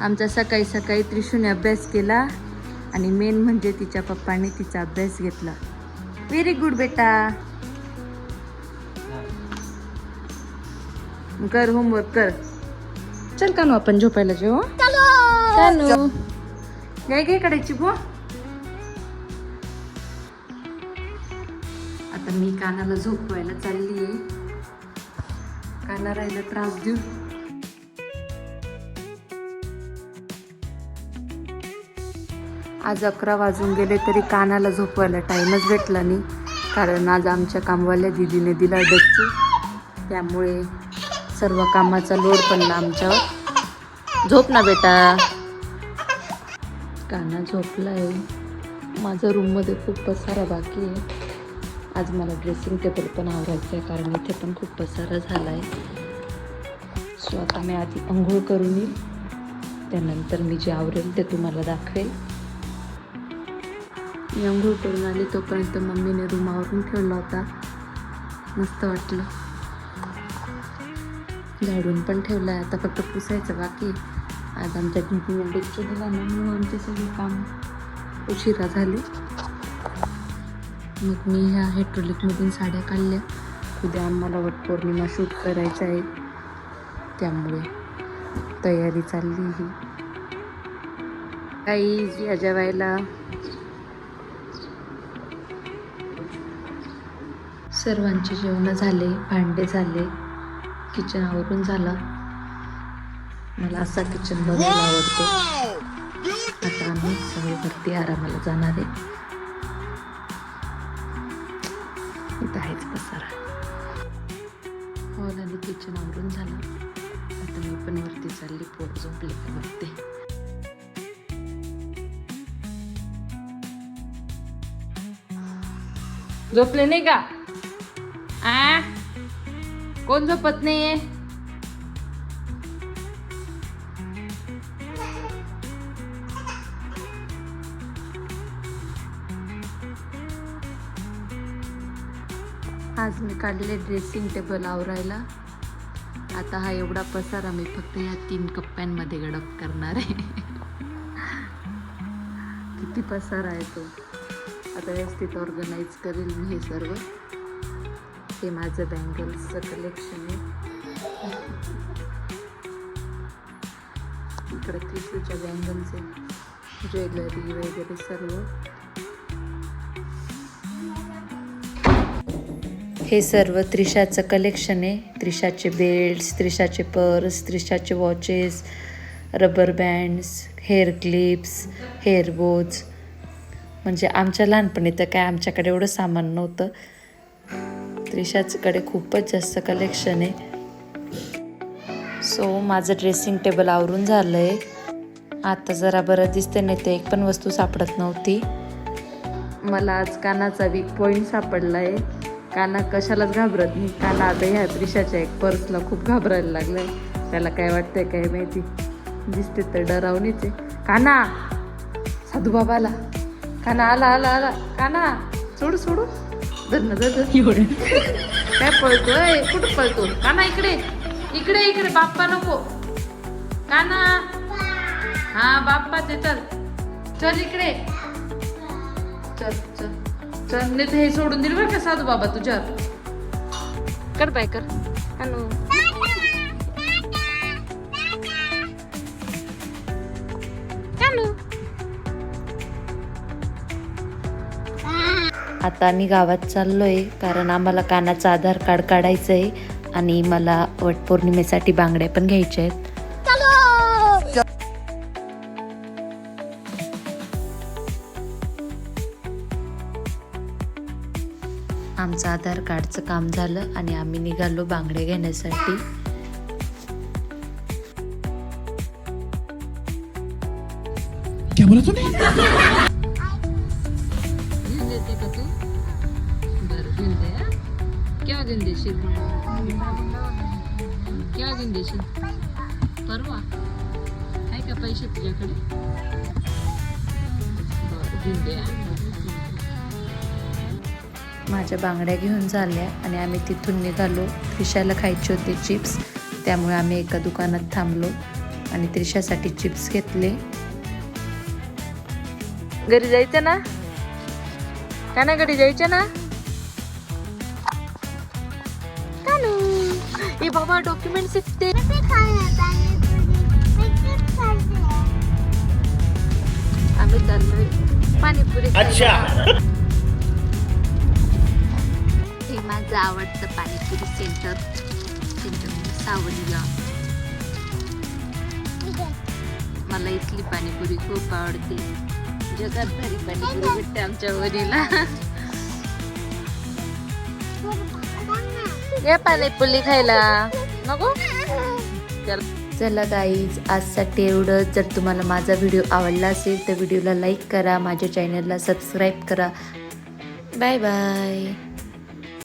आमचा सकाळी सकाळी त्रिशूने अभ्यास केला आणि मेन म्हणजे तिच्या पप्पाने तिचा अभ्यास घेतला. व्हेरी गुड बेटा. कर होमवर्क कर. चल कानू आपण झोपायला जेव कानू! काय काय काढायची भो आता मी कानाला झोपवायला चालली आहे काना राहिला त्रास देऊ. आज अकरा वाजून गेले तरी कानाला झोपवायला टाईमच भेटला नाही. कारण आज आमच्या कामवाल्या दिदीने दिला डच्चू. त्यामुळे सर्व कामाचा लोड पडला आमच्यावर. झोप ना बेटा. काना झोपला आहे माझ्या रूममध्ये खूप पसारा बाकी आहे. आज मला ड्रेसिंग टेबल पण आवरायचं आहे कारण इथे पण खूप पसारा झाला आहे सो आता मी आधी आंघोळ करून येईल. त्यानंतर मी जे आवरेल ते तुम्हाला दाखवेल. मी अंघोळ करून आली तोपर्यंत मम्मीने रूम आवरून ठेवला होता. मस्त वाटलं. झाडून पण ठेवलं आहे आता फक्त पुसायचं बाकी आज आमच्या दीदीने डुच्चू दिला ना म्हणून आमचे सगळे काम उशिरा झाले. मग मी ह्या हेट्रोलिकमधून साड्या काढल्या. उद्या आम्हाला वटपौर्णिमा शूट करायचं आहे. त्यामुळे तयारी चालली ही. काही या जेवायला. सर्वांचे जेवणं झाले भांडे झाले. किचन आवरून झालं. मला असा किचन बघायला आवडतो. आता आम्ही सगळी भरती आरामाला जाणार आहे. इथं आहेच पसारा. हॉल आणि किचन आवरून झालं. आता मी पण वरती चालली पोट झोपले का बघते. झोपले नाही का? आ? कोण झोपत नाहीये? आज मी काढलेले ड्रेसिंग टेबल आवरायला. आता हा एवढा पसारा मी फक्त या तीन कप्प्यांमध्ये गडप करणार आहे. किती पसारा आहे तो. आता व्यवस्थित ऑर्गनाईज करेल मी हे सर्व. हे माझं बँगल्सचं कलेक्शन आहे. इकडे क्रिसूच्या बँगल्स आहे ज्वेलरी वगैरे सर्व. हे सर्व त्रिशाचं कलेक्शन आहे. त्रिशाचे बेल्ट्स त्रिशाचे purse त्रिशाचे watches rubber bands hair clips hair bows म्हणजे आमच्या लहानपणी तर काय आमच्याकडे एवढं सामान नव्हतं. त्रिशाचकडे खूपच जास्त कलेक्शन आहे. सो माझं ड्रेसिंग टेबल आवरून झालं आहे आता जरा बरं दिसते नाही ते एक पण वस्तू सापडत नव्हती. मला आज कानाचा वीक पॉईंट सापडला आहे काना कशालाच घाबरत नाही. काना आता ह्या त्रिशाच्या एक पर्सला खूप घाबरायला लागलं आहे त्याला काय वाटतंय काय माहिती. दिसते तर डरावणीच आहे. काना! साधू बाबाला काना आला आला आला. काना सोडू सोडू. धर ना धर. एवढं. काय पळतोय कुठं पळतो? काना इकडे. इकडे इकडे बाप्पा नको. काना हा बाप्पा ते चल. चल इकडे. चल चल. चल नाही तर हे सोडून दिल बरं का साधू बाबा तुझ्यावर? कर बाय कर. हॅलो. आता आम्ही गावात चाललोय कारण आम्हाला कानाचं आधार कार्ड काढायचं आहे आणि मला वटपौर्णिमेसाठी बांगड्या पण घ्यायच्या आहेत. आमचं आधार कार्डचं काम झालं आणि आम्ही निघालो बांगड्या घेण्यासाठी. क्या बोला का तू? बरं घेऊन दे हा. केव्हा घेऊन देशील केव्हा घेऊन देशील परवा? आहे का पैसे तुझ्याकडे? बरं घेऊन दे हा. माझ्या बांगड्या घेऊन झाल्या आणि आम्ही तिथून निघालो. फिशाला खायचे होते चिप्स. त्यामुळे आम्ही एका दुकानात थांबलो आणि त्रिशासाठी चिप्स घेतले. घरी जायचं ना? का ना घरी जायचं ना? कानू ए बाबा डॉक्युमेंट ते. आम्ही चाललोय पाणीपुरी अच्छा. हे माझं आवडतं पाणीपुरी सेंटर सेंटर सावलीला. मला इथली पाणीपुरी खूप आवडते. जगात भारी पाणीपुरी भेटते आमच्या वरीला. या पाणीपुरी खायला. नको? चल. चला गाईज आजसाठी एवढं जर तुम्हाला माझा व्हिडिओ आवडला असेल तर व्हिडिओला लाईक करा. माझ्या चॅनलला सबस्क्राईब करा. Bye bye